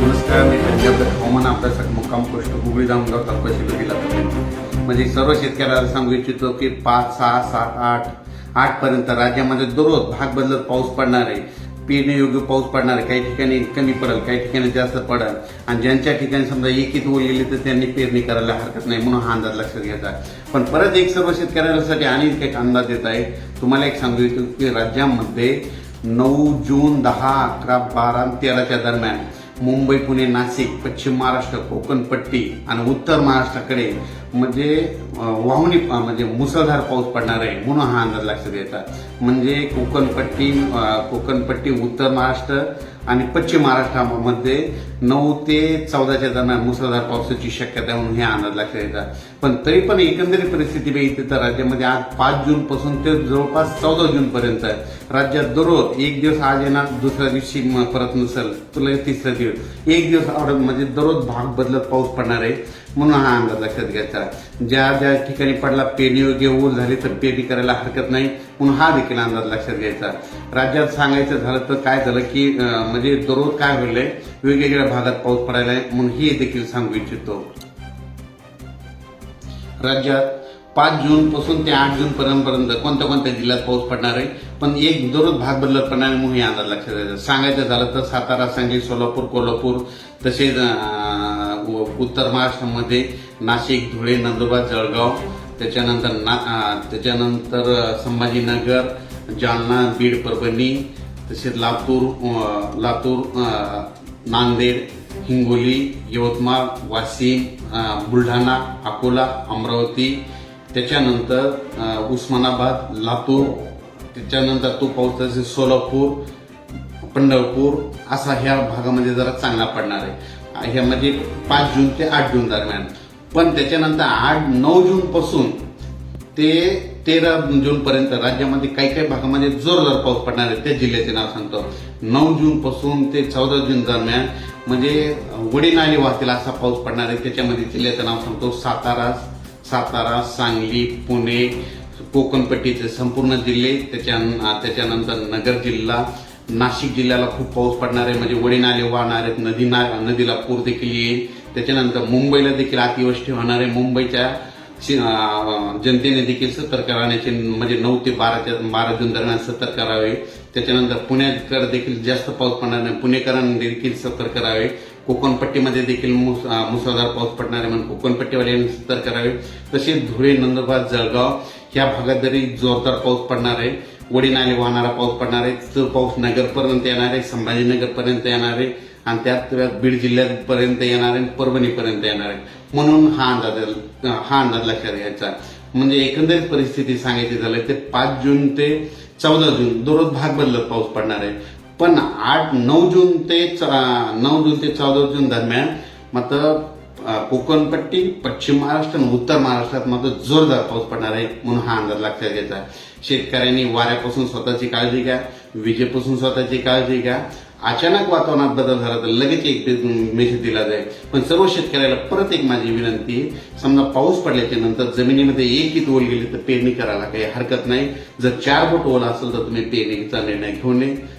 नमस्कार मी पंजाब हवामान अभ्यासक मुक्काम पोस्ट हुगळी जामगाव तालुका शिलोटीला म्हणजे सर्व शेतकऱ्याला सांगू इच्छितो की पाच सहा सात आठ आठ पर्यंत राज्यामध्ये दररोज भाग बदलत पाऊस पडणार आहे. पेरणीयोग्य पाऊस पडणार आहे. काही ठिकाणी कमी पडेल काही ठिकाणी जास्त पडेल. आणि ज्यांच्या ठिकाणी समजा एकीत ओल गेली तर त्यांनी पेरणी करायला हरकत नाही म्हणून हा अंदाज लक्षात घ्यायचा पण परत एक सर्व शेतकऱ्यांसाठी आणि एक अंदाज देत आहे. तुम्हाला एक सांगू इच्छितो की राज्यामध्ये नऊ जून दहा अकरा बारा तेराच्या दरम्यान मुंबई पुणे नाशिक पश्चिम महाराष्ट्र कोकण पट्टी आणि उत्तर महाराष्ट्राकडे म्हणजे वाहुनी म्हणजे मुसळधार पाऊस पडणार आहे म्हणून हा अंदाज लक्षात देतात म्हणजे कोकणपट्टी कोकणपट्टी उत्तर महाराष्ट्र आणि पश्चिम महाराष्ट्रामध्ये नऊ ते चौदाच्या दरम्यान मुसळधार पावसाची शक्यता म्हणून हे अंदाज लक्षात देतात पण तरी पण एकंदरीत परिस्थिती बघितली तर राज्यामध्ये आज पाच जूनपासून ते जवळपास चौदा जूनपर्यंत राज्यात दररोज एक दिवस आज येणार दुसऱ्या दिवशी परत नसेल तुला तिसरा दिवस एक दिवस आड म्हणजे दररोज भाग बदलत पाऊस पडणार आहे. म्हणून हा अंदाज लक्षात घ्यायचा. ज्या ज्या ठिकाणी पडला पेरणी योग्य ऊल झाली तर पेरणी करायला हरकत नाही. म्हणून हा देखील अंदाज लक्षात घ्यायचा. राज्यात सांगायचं झालं तर काय झालं की म्हणजे दररोज काय होईल वेगवेगळ्या भागात पाऊस पडायला आहे. म्हणून हे देखील सांगू इच्छितो. राज्यात पाच जूनपासून ते आठ जून पर्यंत कोणत्या कोणत्या जिल्ह्यात पाऊस पडणार आहे? पण एक दररोज भाग बदलत पडणार आहे म्हणून हे अंदाज लक्षात द्यायचा सांगायचं झालं तर सातारा सांगली सोलापूर कोल्हापूर तसेच उत्तर महाराष्ट्रामध्ये नाशिक धुळे नंदुरबार जळगाव त्याच्यानंतर ना त्याच्यानंतर संभाजीनगर जालना बीड परभणी तसेच लातूर लातूर नांदेड हिंगोली यवतमाळ वाशिम बुलढाणा अकोला अमरावती त्याच्यानंतर उस्मानाबाद लातूर त्याच्यानंतर तो पाऊस तसेच सोलापूर पंढरपूर असा ह्या भागामध्ये जरा चांगला पडणार आहे. ह्यामध्ये पाच जून ते आठ जून दरम्यान. पण त्याच्यानंतर आठ नऊ जून पासून ते तेरा जून पर्यंत राज्यामध्ये काही काही भागामध्ये जोरदार पाऊस पडणार आहे. त्या जिल्ह्याचे नाव सांगतो. नऊ जून पासून ते चौदा जून दरम्यान म्हणजे वडीनाली वाहतील असा पाऊस पडणार आहे. त्याच्यामध्ये जिल्ह्याचं नाव सांगतो सातारा सातारा सांगली पुणे कोकणपट्टीचे संपूर्ण जिल्हे त्याच्या त्याच्यानंतर नगर जिल्हा नाशिक जिल्ह्याला खूप पाऊस पडणार आहे. म्हणजे वडीनाले वाहणार आहेत नदी ना नदीला पूर देखील येईल. त्याच्यानंतर मुंबईला देखील अतिवृष्टी होणार आहे. मुंबईच्या जनतेने देखील सतर्क राहण्याचे म्हणजे नऊ ते बाराच्या बारा जून दरम्यान सतर्क करावे त्याच्यानंतर पुण्याकर देखील जास्त पाऊस पडणार नाही पुणेकरांनी देखील सतर्क करावे कोकणपट्टीमध्ये देखील मुस- मुसळधार पाऊस पडणार आहे म्हणून कोकणपट्टीवाल्यांनी सतर्क करावे तसेच धुळे नंदुरबार जळगाव ह्या भागात जरी जोरदार पाऊस पडणार आहे वडी नाले वाहणारा पाऊस पडणार आहे तो पाऊस नगरपर्यंत येणार आहे संभाजीनगरपर्यंत येणार आहे आणि त्यात बीड जिल्ह्यापर्यंत येणार आहे परभणीपर्यंत येणार आहे. म्हणून हा अंदाज हा अंदाज लक्षात घ्यायचा. म्हणजे एकंदरीत परिस्थिती सांगायची झालं ते पाच जून ते चौदा जून दररोज भाग बदलत पाऊस पडणार आहे. पण आठ नऊ जून ते नऊ जून ते चौदा जून दरम्यान मात्र कोकणपट्टी पश्चिम महाराष्ट्र आणि उत्तर महाराष्ट्रात मात्र जोरदार पाऊस पडणार आहे म्हणून हा अंदाज लक्षात घ्यायचा. शेतकऱ्यांनी वाऱ्यापासून स्वतःची काळजी घ्या विजेपासून स्वतःची काळजी घ्या. अचानक वातावरणात बदल झाला तर लगेच एक मेसेज दिला जाईल. पण सर्व शेतकऱ्याला परत एक माझी विनंती समजा पाऊस पडल्याच्या नंतर जमिनीमध्ये एक इत ओल गेली तर पेरणी करायला काही हरकत नाही. जर चार बोट ओला असेल तर तुम्ही पेरणीचा निर्णय घेऊ नये.